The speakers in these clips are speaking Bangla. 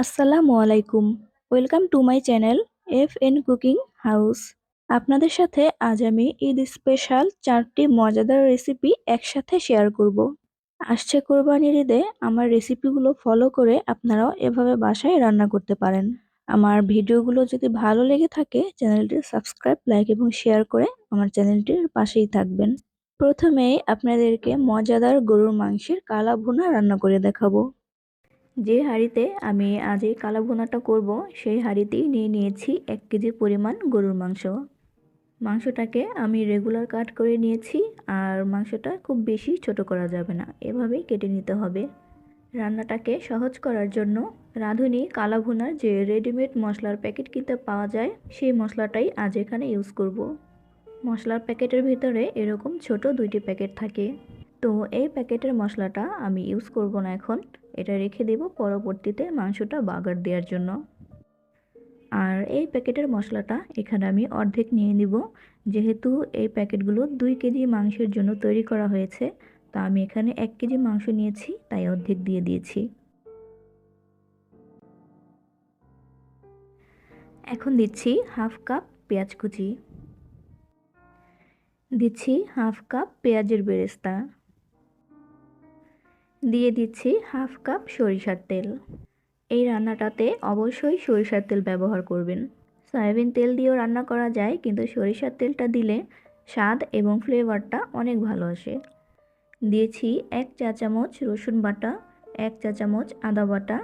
আসসালামু আলাইকুম। Welcome to my channel F N cooking house আপনাদের সাথে আজ আমি ঈদ স্পেশাল চারটি মজাদার রেসিপি একসাথে শেয়ার করব। আসছে কোরবানির ঈদে আমার রেসিপিগুলো ফলো করে আপনারাও এভাবে বাসায় রান্না করতে পারেন। আমার ভিডিওগুলো যদি ভালো লেগে থাকে, চ্যানেলটি সাবস্ক্রাইব লাইক এবং শেয়ার করে আমার চ্যানেলটির পাশেই থাকবেন। প্রথমেই আপনাদেরকে মজাদার গরুর মাংসের কালা ভুনা রান্না করে দেখাবো। যে হাঁড়িতে আমি আজ এই কালা ভুনাটা করব, সেই হাঁড়িতেই নিয়ে নিয়েছি এক কেজি পরিমাণ গরুর মাংস। মাংসটাকে আমি রেগুলার কাট করে নিয়েছি আর মাংসটা খুব বেশি ছোট করা যাবে না, এভাবেই কেটে নিতে হবে। রান্নাটাকে সহজ করার জন্য রাঁধুনি কালা ভুনার যে রেডিমেড মশলার প্যাকেট কিনতে পাওয়া যায়, সেই মশলাটাই আজ এখানে ইউজ করব। মশলার প্যাকেটের ভিতরে এরকম ছোট দুইটি প্যাকেট থাকে। তো এই প্যাকেটের মশলাটা আমি ইউজ করব না এখন। এটা রেখে দেব পরবর্তীতে মাংসটা বাগার দেওয়ার জন্য। আর এই প্যাকেটের মশলাটা এখানে আমি অর্ধেক নিয়ে নিব। যেহেতু এই প্যাকেটগুলো দুই কেজি মাংসের জন্য তৈরি করা হয়েছে, তা আমি এখানে এক কেজি মাংস নিয়েছি, তাই অর্ধেক দিয়ে দিয়েছি। এখন দিচ্ছি হাফ কাপ পেঁয়াজ কুচি। দিচ্ছি হাফ কাপ পেঁয়াজের বেরেস্তা। দিয়ে দিচ্ছি হাফ কাপ সরিষার তেল। এই রান্নাটাতে অবশ্যই সরিষার তেল ব্যবহার করবেন। সয়াবিন তেল দিয়েও রান্না করা যায়, কিন্তু সরিষার তেলটা দিলে স্বাদ এবং ফ্লেভারটা অনেক ভালো আসে। দিয়েছি এক চা চামচ রসুন বাটা, এক চা চামচ আদা বাটা,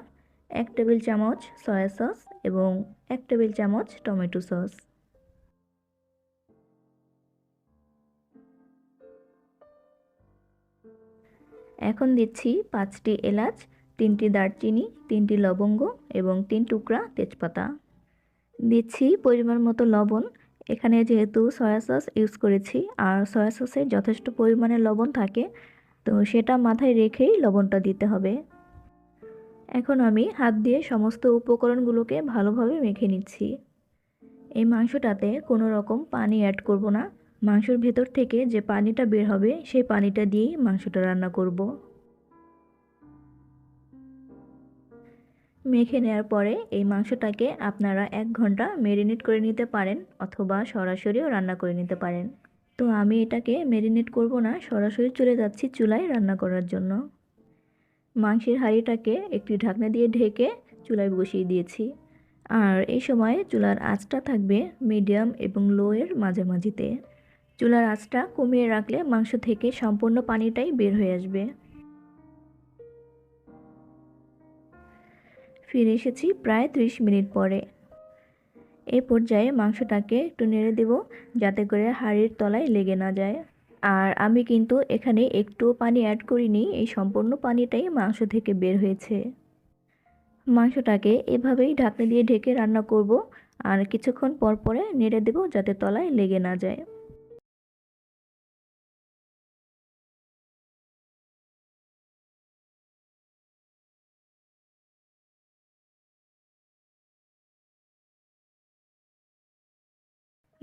এক টেবিল চামচ সয়া সস এবং এক টেবিল চামচ টমেটো সস। এখন দিচ্ছি পাঁচটি এলাচ, তিনটি দারচিনি, তিনটি লবঙ্গ এবং তিন টুকরা তেজপাতা। দিচ্ছি পরিমাণ মতো লবণ। এখানে যেহেতু সয়া সস ইউজ করেছি আর সয়া সসে যথেষ্ট পরিমাণে লবণ থাকে, তো সেটা মাথায় রেখেই লবণটা দিতে হবে। এখন আমি হাত দিয়ে সমস্ত উপকরণগুলোকে ভালোভাবে মেখে নিচ্ছি। এই মাংসটাতে কোনো রকম পানি অ্যাড করব না। মাংসর ভেতর থেকে যে পানিটা বের হবে, সেই পানিটা দিয়েই মাংসটা রান্না করব। মেখে নেওয়ার পরে এই মাংসটাকে আপনারা এক ঘণ্টা মেরিনেট করে নিতে পারেন অথবা সরাসরিও রান্না করে নিতে পারেন। তো আমি এটাকে মেরিনেট করব না, সরাসরি চলে যাচ্ছি চুলায় রান্না করার জন্য। মাংসের হাঁড়িটাকে একটি ঢাকনা দিয়ে ঢেকে চুলায় বসিয়ে দিয়েছি। আর এই সময় চুলার আঁচটা থাকবে মিডিয়াম এবং লোয়ের মাঝামাঝিতে। চুলার আঁচটা কমিয়ে রাখলে মাংস থেকে সম্পূর্ণ পানিটাই বের হয়ে আসবে। ফিরে এসেছি প্রায় ত্রিশ মিনিট পরে। এই পর্যায়ে মাংসটাকে একটু নেড়ে দেব যাতে করে হাড়ির তলায় লেগে না যায়। আর আমি কিন্তু এখানে একটু পানি অ্যাড করিনি, এই সম্পূর্ণ পানিটাই মাংস থেকে বের হয়েছে। মাংসটাকে এভাবেই ঢাকনা দিয়ে ঢেকে রান্না করব। আর কিছুক্ষণ পর পরে নেড়ে দেব যাতে তলায় লেগে না যায়।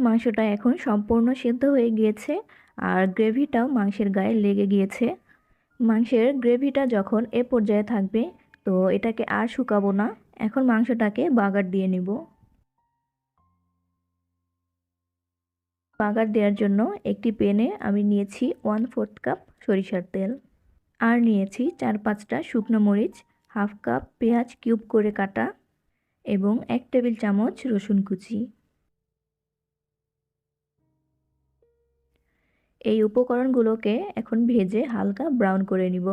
মাংসটা এখন সম্পূর্ণ সিদ্ধ হয়ে গিয়েছে আর গ্রেভিটাও মাংসের গায়ে লেগে গিয়েছে। মাংসের গ্রেভিটা যখন এ পর্যায়ে থাকবে, তো এটাকে আর শুকাবো না। এখন মাংসটাকে বাগার দিয়ে নিব। বাগার দেওয়ার জন্য একটি পেনে আমি নিয়েছি ওয়ান ফোর্থ কাপ সরিষার তেল আর নিয়েছি চার পাঁচটা শুকনো মরিচ, হাফ কাপ পেঁয়াজ কিউব করে কাটা এবং এক টেবিল চামচ রসুন কুচি। এই উপকরণগুলোকে এখন ভেজে হালকা ব্রাউন করে নিব।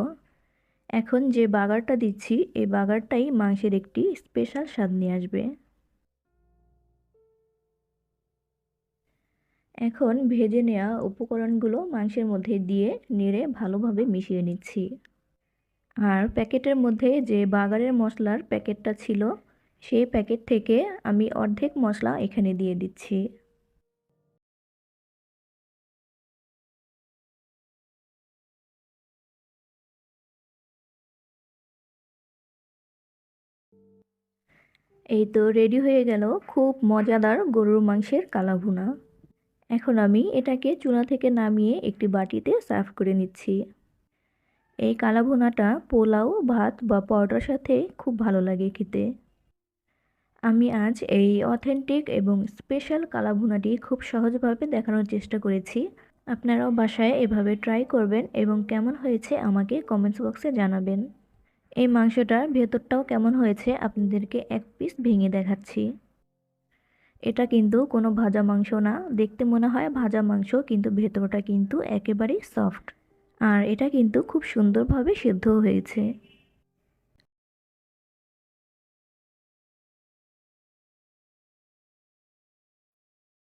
এখন যে বাগারটা দিচ্ছি, এই বাগারটাই মাংসের একটি স্পেশাল স্বাদ নিয়ে আসবে। এখন ভেজে নেওয়া উপকরণগুলো মাংসের মধ্যে দিয়ে নেড়ে ভালোভাবে মিশিয়ে নিচ্ছি। আর প্যাকেটের মধ্যে যে বাগারের মশলার প্যাকেটটা ছিল, সেই প্যাকেট থেকে আমি অর্ধেক মশলা এখানে দিয়ে দিচ্ছি। এই তো রেডি হয়ে গেল খুব মজাদার গরুর মাংসের কালাভুনা। এখন আমি এটাকে চুলা থেকে নামিয়ে একটি বাটিতে সার্ভ করে নিচ্ছি। এই কালাভুনাটা পোলাও, ভাত বা পরোটার সাথে খুব ভালো লাগে খেতে। আমি আজ এই অথেন্টিক এবং স্পেশাল কালাভুনাটি খুব সহজভাবে দেখানোর চেষ্টা করেছি। আপনারাও বাসায় এভাবে ট্রাই করবেন এবং কেমন হয়েছে আমাকে কমেন্টস বক্সে জানাবেন। এই মাংসটার ভেতরটাও কেমন হয়েছে আপনাদেরকে এক পিস ভেঙে দেখাচ্ছি। এটা কিন্তু কোনো ভাজা মাংস না। দেখতে মনে হয় ভাজা মাংস, কিন্তু ভেতরটা কিন্তু একেবারেই সফট আর এটা কিন্তু খুব সুন্দরভাবে সিদ্ধ হয়েছে।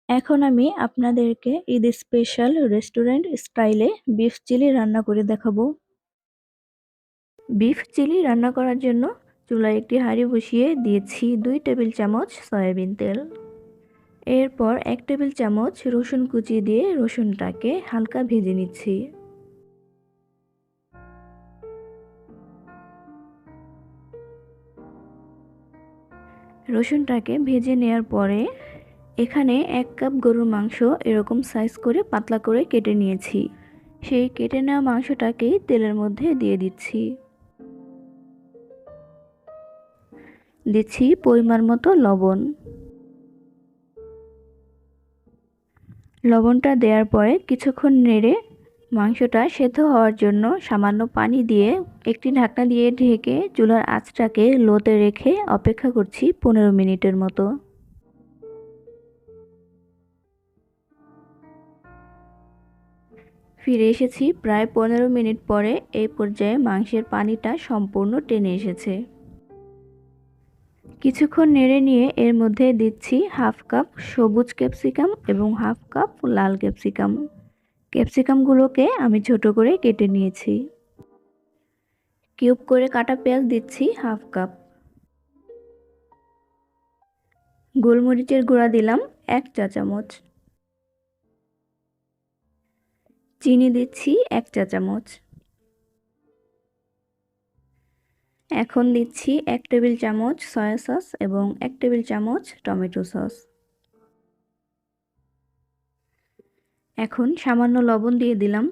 এখন আমি আপনাদেরকে ঈদ স্পেশাল রেস্টুরেন্ট স্টাইলে বিফ চিলি রান্না করে দেখাবো। বিফ চিলি রান্না করার জন্য চুলায় একটি হাঁড়ি বসিয়ে দিয়েছি দুই টেবিল চামচ সয়াবিন তেল। এরপর এক টেবিল চামচ রসুন কুচি দিয়ে রসুনটাকে হালকা ভেজে নিচ্ছি। রসুনটাকে ভেজে নেওয়ার পরে এখানে এক কাপ গরুর মাংস এরকম সাইজ করে পাতলা করে কেটে নিয়েছি। সেই কেটে নেওয়া মাংসটাকেই তেলের মধ্যে দিয়ে দিচ্ছি। দিচ্ছি পরিমাণ মতো লবণ। লবণটা দেওয়ার পরে কিছুক্ষণ নেড়ে মাংসটা সেদ্ধ হওয়ার জন্য সামান্য পানি দিয়ে একটি ঢাকনা দিয়ে ঢেকে চুলার আঁচটাকে লোতে রেখে অপেক্ষা করছি পনেরো মিনিটের মতো। ফিরে এসেছি প্রায় পনেরো মিনিট পরে এই পর্যায়ে মাংসের পানিটা সম্পূর্ণ টেনে এসেছে। কিছুক্ষণ নেড়ে নিয়ে এর মধ্যে দিচ্ছি হাফ কাপ সবুজ ক্যাপসিকাম এবং হাফ কাপ লাল ক্যাপসিকাম। ক্যাপসিকামগুলোকে আমি ছোট করে কেটে নিয়েছি। কিউব করে কাটা পেঁয়াজ দিচ্ছি হাফ কাপ। গোলমরিচের গুঁড়া দিলাম এক চা চামচ। চিনি দিচ্ছি এক চা চামচ। এখন দিচ্ছি এক টেবিল চামচ সয়া সস এবং এক টেবিল চামচ টমেটো সস। এখন সামান্য লবণ দিয়ে দিলাম।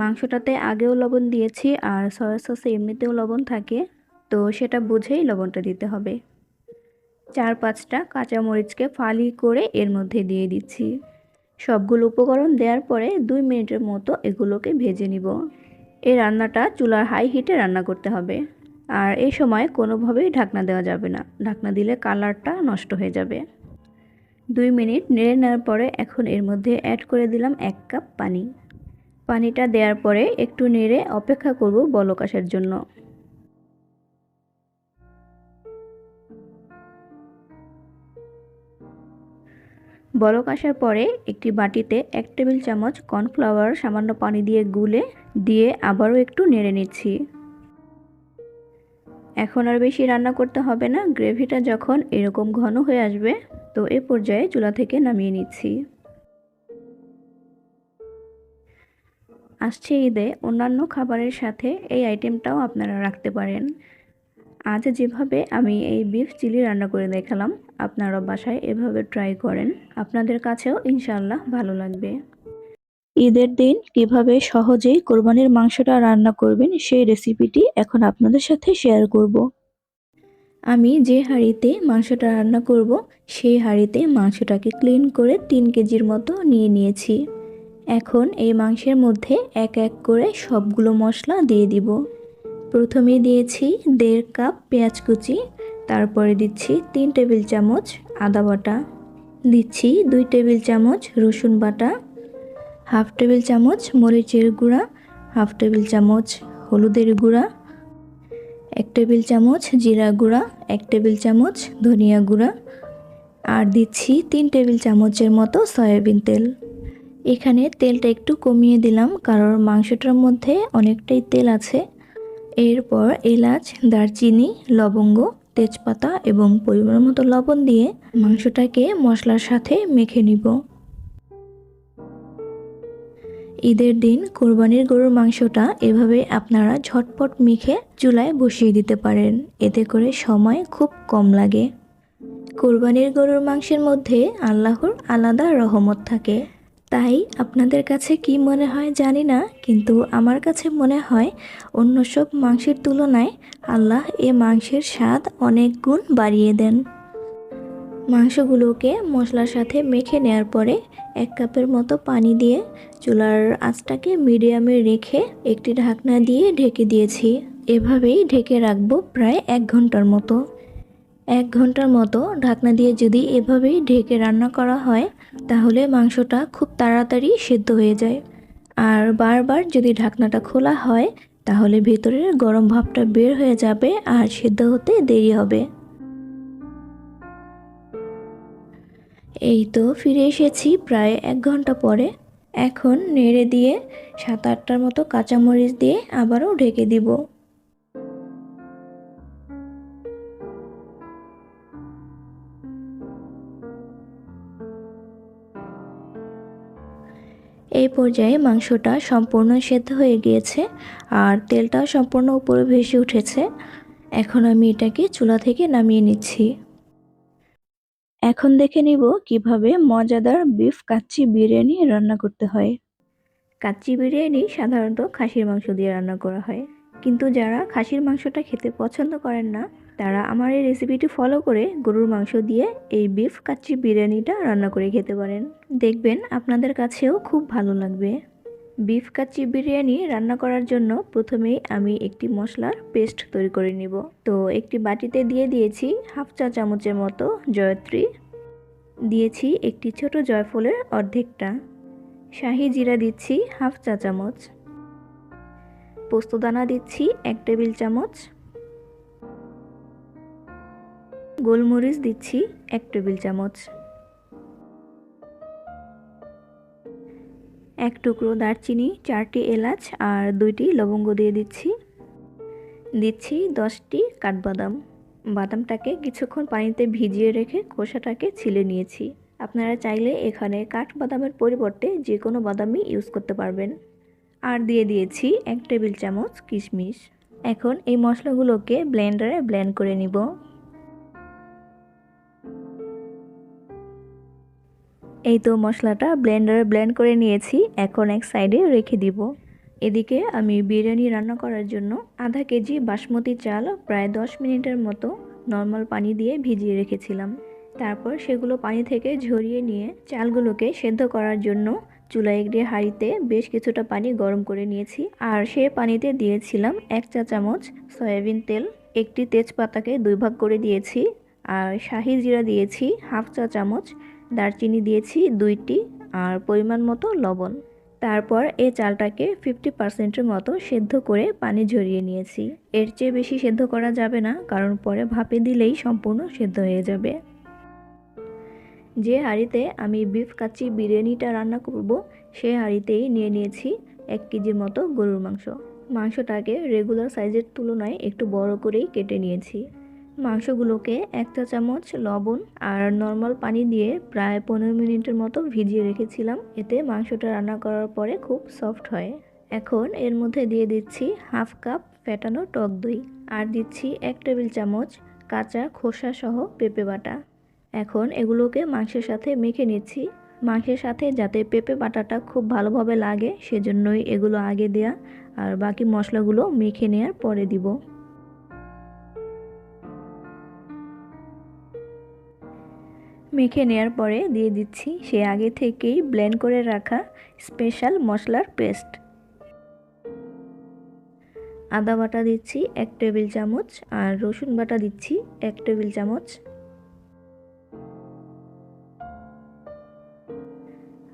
মাংসটাতে আগেও লবণ দিয়েছি আর সয়া সসে এমনিতেও লবণ থাকে, তো সেটা বুঝেই লবণটা দিতে হবে। চার পাঁচটা কাঁচামরিচকে ফালি করে এর মধ্যে দিয়ে দিচ্ছি। সবগুলো উপকরণ দেওয়ার পরে দুই মিনিটের মতো এগুলোকে ভেজে নিব। এই রান্নাটা চুলার হাই হিটে রান্না করতে হবে। আর এই সময় কোনোভাবেই ঢাকনা দেওয়া যাবে না। ঢাকনা দিলে কালারটা নষ্ট হয়ে যাবে। দুই মিনিট নেড়ে নেওয়ার পরে এখন এর মধ্যে অ্যাড করে দিলাম এক কাপ পানি। পানিটা দেওয়ার পরে একটু নেড়ে অপেক্ষা করব বলক আসার জন্য। বলক আসার পরে একটি বাটিতে এক টেবিল চামচ কর্নফ্লাওয়ার সামান্য পানি দিয়ে গুলে দিয়ে আবারও একটু নেড়ে নিচ্ছি। এখন আর বেশি রান্না করতে হবে না। গ্রেভিটা যখন এরকম ঘন হয়ে আসবে, তো এ পর্যায়ে চুলা থেকে নামিয়ে নিচ্ছি। আসছে ঈদে অন্যান্য খাবারের সাথে এই আইটেমটাও আপনারা রাখতে পারেন। আজ যেভাবে আমি এই বিফ চিলি রান্না করে দেখালাম আপনারা বাসায় এভাবে ট্রাই করেন। আপনাদের কাছেও ইনশাল্লাহ ভালো লাগবে। ঈদের দিন কীভাবে সহজেই কোরবানির মাংসটা রান্না করবেন সেই রেসিপিটি এখন আপনাদের সাথে শেয়ার করব। আমি যে হাঁড়িতে মাংসটা রান্না করব, সেই হাঁড়িতে মাংসটাকে ক্লিন করে তিন কেজির মতো নিয়ে নিয়েছি। এখন এই মাংসের মধ্যে এক এক করে সবগুলো মশলা দিয়ে দিব। প্রথমে দিয়েছি দেড় কাপ পেঁয়াজ কুচি, তারপরে দিচ্ছি তিন টেবিল চামচ আদা বাটা, দিচ্ছি দুই টেবিল চামচ রসুন বাটা হাফ টেবিল চামচ মরিচের গুঁড়া, হাফ টেবিল চামচ হলুদের গুঁড়া, এক টেবিল চামচ জিরা গুঁড়া, এক টেবিল চামচ ধনিয়া গুঁড়া, আর দিচ্ছি তিন টেবিল চামচের মতো সয়াবিন তেল। এখানে তেলটা একটু কমিয়ে দিলাম, কারণ মাংসটার মধ্যে অনেকটাই তেল আছে। এরপর এলাচ, দারচিনি, লবঙ্গ, তেজপাতা এবং পরিমাণ মতো লবণ দিয়ে মাংসটাকে মশলার সাথে মেখে নিব। ঈদের দিন কোরবানির গরুর মাংসটা এভাবে আপনারা ঝটপট মেখে চুলায় বসিয়ে দিতে পারেন। এতে করে সময় খুব কম লাগে। কোরবানির গরুর মাংসের মধ্যে আল্লাহর আলাদা রহমত থাকে। তাই আপনাদের কাছে কি মনে হয় জানি না, কিন্তু আমার কাছে মনে হয় অন্য সব মাংসের তুলনায় আল্লাহ এ মাংসের স্বাদ অনেক গুণ বাড়িয়ে দেন। মাংসগুলোকে মশলার সাথে মেখে নেওয়ার পরে এক কাপের মতো পানি দিয়ে চুলার আঁচটাকে মিডিয়ামে রেখে একটি ঢাকনা দিয়ে ঢেকে দিয়েছি। এভাবেই ঢেকে রাখব প্রায় এক ঘণ্টার মতো। এক ঘণ্টার মতো ঢাকনা দিয়ে যদি এভাবেই ঢেকে রান্না করা হয়, তাহলে মাংসটা খুব তাড়াতাড়ি সেদ্ধ হয়ে যায়। আর বারবার যদি ঢাকনাটা খোলা হয়, তাহলে ভেতরের গরম ভাবটা বের হয়ে যাবে আর সেদ্ধ হতে দেরি হবে। এই তো ফিরে এসেছি প্রায় এক ঘণ্টা পরে। এখন নেড়ে দিয়ে সাত আটটার মতো কাঁচামরিচ দিয়ে আবারও ঢেকে দিব। এই পর্যায়ে মাংসটা সম্পূর্ণ সেদ্ধ হয়ে গিয়েছে আর তেলটাও সম্পূর্ণ উপরে ভেসে উঠেছে। এখন আমি এটাকে চুলা থেকে নামিয়ে নিচ্ছি। এখন দেখে নিব কীভাবে মজাদার বিফ কাচ্চি বিরিয়ানি রান্না করতে হয়। কাচ্চি বিরিয়ানি সাধারণত খাসির মাংস দিয়ে রান্না করা হয়। কিন্তু যারা খাসির মাংসটা খেতে পছন্দ করেন না, তারা আমার এই রেসিপিটি ফলো করে গরুর মাংস দিয়ে এই বিফ কাচ্চি বিরিয়ানিটা রান্না করে খেতে পারেন। দেখবেন আপনাদের কাছেও খুব ভালো লাগবে। বিফ কাচ্চি বিরিয়ানি রান্না করার জন্য প্রথমেই আমি একটি মশলার পেস্ট তৈরি করে নিব। তো একটি বাটিতে দিয়ে দিয়েছি হাফ চা চামচের মতো জয়ত্রী। দিয়েছি একটি ছোট জয়ফলের অর্ধেকটা। শাহি জিরা দিচ্ছি হাফ চা চামচ। পোস্তদানা দিচ্ছি এক টেবিল চামচ। গোলমরিচ দিচ্ছি এক টেবিল চামচ। এক টুকরো দারচিনি, চারটি এলাচ আর দুইটি লবঙ্গ দিয়ে দিচ্ছি। দিচ্ছি দশটি কাঠবাদাম। বাদামটাকে কিছুক্ষণ পানিতে ভিজিয়ে রেখে খোসাটাকে ছিলে নিয়েছি। আপনারা চাইলে এখানে কাঠবাদামের পরিবর্তে যে কোনো বাদামই ইউজ করতে পারবেন। আর দিয়ে দিয়েছি এক টেবিল চামচ কিশমিশ। এখন এই মশলাগুলোকে ব্লেন্ডারে ব্লেন্ড করে নিব। এই তো মশলাটা ব্লেন্ডারে ব্লেন্ড করে নিয়েছি, এখন এক সাইডে রেখে দিব। এদিকে আমি বিরিয়ানি রান্না করার জন্য আধা কেজি বাসমতি চাল প্রায় দশ মিনিটের মতো নর্মাল পানি দিয়ে ভিজিয়ে রেখেছিলাম। তারপর সেগুলো পানি থেকে ঝরিয়ে নিয়ে চালগুলোকে সেদ্ধ করার জন্য চুলায় একটি হাঁড়িতে বেশ কিছুটা পানি গরম করে নিয়েছি। আর সে পানিতে দিয়েছিলাম এক চা চামচ সয়াবিন তেল, একটি তেজপাতাকে দুই ভাগ করে দিয়েছি। আর শাহি জিরা দিয়েছি হাফ চা চামচ দারচিনি দিয়েছি দুইটি আর পরিমাণ মতো লবণ। তারপর এই চালটাকে ফিফটি পার্সেন্টের মতো সেদ্ধ করে পানি ঝরিয়ে নিয়েছি। এর চেয়ে বেশি সেদ্ধ করা যাবে না, কারণ পরে ভাপে দিলেই সম্পূর্ণ সেদ্ধ হয়ে যাবে। যে হাঁড়িতে আমি বিফ কাচ্চি বিরিয়ানিটা রান্না করব সেই হাঁড়িতেই নিয়ে নিয়েছি এক কেজির মতো গরুর মাংস। মাংসটাকে রেগুলার সাইজের তুলনায় একটু বড় করেই কেটে নিয়েছি। মাংসগুলোকে এক চা চামচ লবণ আর নর্মাল পানি দিয়ে প্রায় পনেরো মিনিটের মতো ভিজিয়ে রেখেছিলাম। এতে মাংসটা রান্না করার পরে খুব সফট হয়। এখন এর মধ্যে দিয়ে দিচ্ছি হাফ কাপ ফেটানো টক দই আর দিচ্ছি এক টেবিল চামচ কাঁচা খোসা সহ পেঁপে বাটা। এখন এগুলোকে মাংসের সাথে মেখে নিচ্ছি। মাংসের সাথে যাতে পেঁপে বাটাটা খুব ভালোভাবে লাগে, সেজন্যই এগুলো আগে দেয়া আর বাকি মশলাগুলো মেখে নেওয়ার পরে দিব। মেখে নেওয়ার পরে দিয়ে দিচ্ছি সে আগে থেকেই ব্লেন্ড করে রাখা স্পেশাল মশলার পেস্ট। আদা বাটা দিচ্ছি এক টেবিল চামচ আর রসুন বাটা দিচ্ছি এক টেবিল চামচ।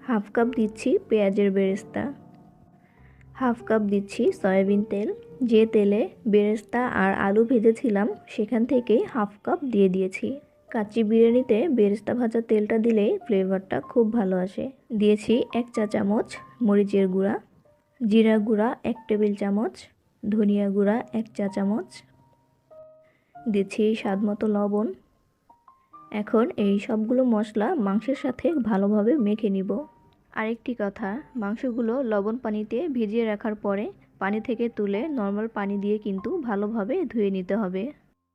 হাফ কাপ দিচ্ছি পেঁয়াজের বেরেস্তা। হাফ কাপ দিচ্ছি সয়াবিন তেল। যে তেলে বেরেস্তা আর আলু ভেজেছিলাম সেখান থেকে হাফ কাপ দিয়ে দিয়েছি। কাচ্চি বিরিয়ানিতে বেরেস্তা ভাজা তেলটা দিলেই ফ্লেভারটা খুব ভালো আসে। দিয়েছি এক চা চামচ মরিচের গুঁড়া, জিরা গুঁড়া এক টেবিল চামচ, ধনিয়া গুঁড়া এক চা চামচ। দিচ্ছি স্বাদ মতো লবণ। এখন এই সবগুলো মশলা মাংসের সাথে ভালোভাবে মেখে নিব। আরেকটি কথা, মাংসগুলো লবণ পানিতে ভিজিয়ে রাখার পরে পানি থেকে তুলে নর্মাল পানি দিয়ে কিন্তু ভালোভাবে ধুয়ে নিতে হবে।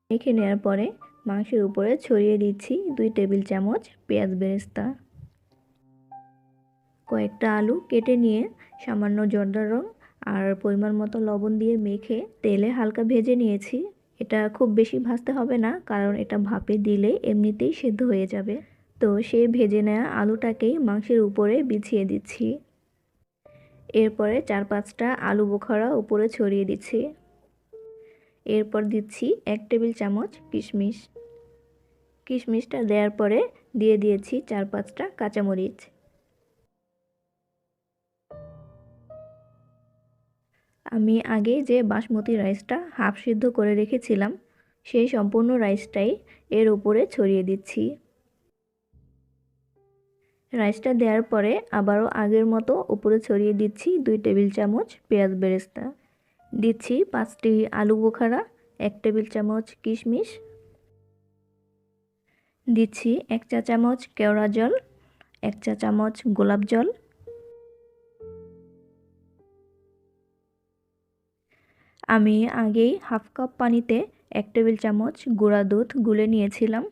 মেখে নেওয়ার পরে মাংসের উপরে ছড়িয়ে দিচ্ছি দুই টেবিল চামচ পেঁয়াজ বেরেস্তা। কয়েকটা আলু কেটে নিয়ে সামান্য জর্দার রং আর পরিমাণ মতো লবণ দিয়ে মেখে তেলে হালকা ভেজে নিয়েছি। এটা খুব বেশি ভাজতে হবে না, কারণ এটা ভাপে দিলে এমনিতেই সেদ্ধ হয়ে যাবে। তো সেই ভেজে নেওয়া আলুটাকেই মাংসের উপরে বিছিয়ে দিচ্ছি। এরপরে চার পাঁচটা আলু বোখারা উপরে ছড়িয়ে দিচ্ছি। এরপর দিচ্ছি এক টেবিল চামচ কিশমিশ। কিশমিশটা দেওয়ার পরে দিয়ে দিয়েছি চার পাঁচটা কাঁচামরিচ। আমি আগে যে বাসমতি রাইসটা হাফ সিদ্ধ করে রেখেছিলাম, সেই সম্পূর্ণ রাইসটাই এর উপরে ছড়িয়ে দিচ্ছি। রাইসটা দেওয়ার পরে আবারও আগের মতো উপরে ছড়িয়ে দিচ্ছি দুই টেবিল চামচ পেঁয়াজ বেরেস্তা। দিচ্ছি পাঁচটি আলু বোখারা, এক টেবিল চামচ কিশমিশ দিচ্ছি এক চা চামচ কেওড়া জল, এক চা চামচ গোলাপ জল। আমি আগেই হাফ কাপ পানিতে এক টেবিল চামচ গুঁড়া দুধ গুলে নিয়েছিলাম।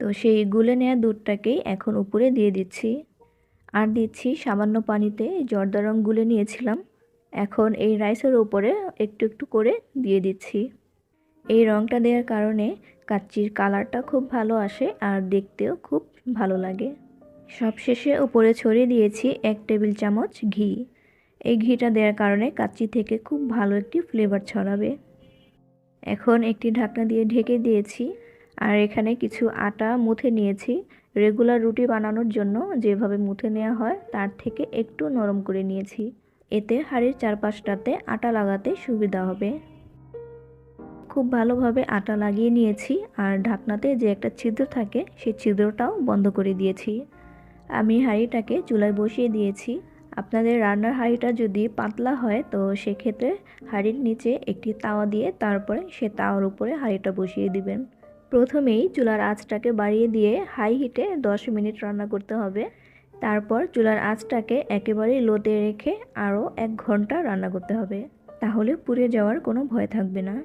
তো সেই গুলে নেওয়া দুধটাকেই এখন উপরে দিয়ে দিচ্ছি। আর দিচ্ছি সামান্য পানিতে জর্দা রং গুলে নিয়েছিলাম। এখন এই রাইসের উপরে একটু একটু করে দিয়ে দিচ্ছি। এই রংটা দেওয়ার কারণে কাচ্চির কালারটা খুব ভালো আসে আর দেখতেও খুব ভালো লাগে। সবশেষে উপরে ছড়িয়ে দিয়েছি এক টেবিল চামচ ঘি। এই ঘিটা দেওয়ার কারণে কাচ্চি থেকে খুব ভালো একটি ফ্লেভার ছড়াবে। এখন একটি ঢাকনা দিয়ে ঢেকে দিয়েছি আর এখানে কিছু আটা মুথে নিয়েছি। রেগুলার রুটি বানানোর জন্য যেভাবে মুথে নেওয়া হয় তার থেকে একটু নরম করে নিয়েছি। এতে হাড়ির চারপাশটাতে আটা লাগাতে সুবিধা হবে। খুব ভালোভাবে আটা লাগিয়ে নিয়েছি আর ঢাকনাতে যে একটা ছিদ্র থাকে সেই ছিদ্রটাও বন্ধ করে দিয়েছি। আমি হাঁড়িটাকে চুলায় বসিয়ে দিয়েছি। আপনাদের রান্নার হাঁড়িটা যদি পাতলা হয় তো সেক্ষেত্রে হাঁড়ির নিচে একটি তাওয়া দিয়ে তারপরে সে তাওয়ার উপরে হাঁড়িটা বসিয়ে দিবেন। প্রথমেই চুলার আঁচটাকে বাড়িয়ে দিয়ে হাই হিটে 10 মিনিট রান্না করতে হবে। তারপর চুলার আঁচটাকে একেবারেই লোতে রেখে আরও এক ঘণ্টা রান্না করতে হবে। তাহলে পুড়ে যাওয়ার কোনো ভয় থাকবে না।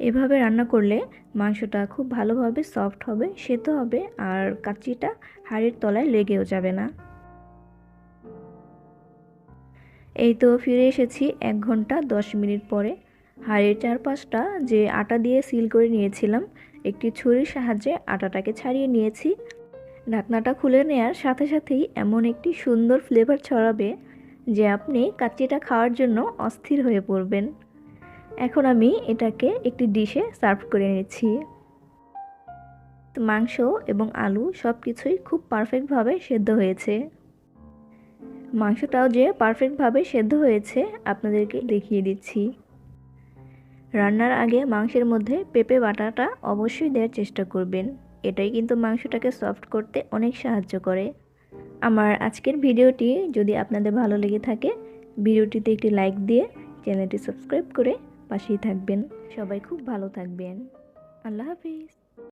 এভাবে রান্না করলে মাংসটা খুব ভালোভাবে সফট হবে, সেদ্ধ হবে আর কাচ্চিটা হাড়ির তলায় লেগেও যাবে না। এই তো ফিরে এসেছি এক ঘণ্টা দশ মিনিট পরে। হাড়ির চারপাশটা যে আটা দিয়ে সিল করে নিয়েছিলাম, একটি ছুরির সাহায্যে আটাটাকে ছাড়িয়ে নিয়েছি। ঢাকনাটা খুলে নেওয়ার সাথে সাথেই এমন একটি সুন্দর ফ্লেভার ছড়াবে যে আপনি কাচ্চিটা খাওয়ার জন্য অস্থির হয়ে পড়বেন। এখন আমি এটাকে একটি ডিশে সার্ভ করে নিচ্ছি মাংস এবং আলু সব কিছুই খুব পারফেক্টভাবে সেদ্ধ হয়েছে। মাংসটাও যে পারফেক্টভাবে সেদ্ধ হয়েছে, আপনাদেরকে দেখিয়ে দিচ্ছি। রান্নার আগে মাংসের মধ্যে পেঁপে বাটাটা অবশ্যই দেওয়ার চেষ্টা করবেন। এটাই কিন্তু মাংসটাকে সফট করতে অনেক সাহায্য করে। আমার আজকের ভিডিওটি যদি আপনাদের ভালো লেগে থাকে, ভিডিওটিতে একটি লাইক দিয়ে চ্যানেলটি সাবস্ক্রাইব করে পাশেই থাকবেন। সবাই খুব ভালো থাকবেন। আল্লাহ হাফিজ।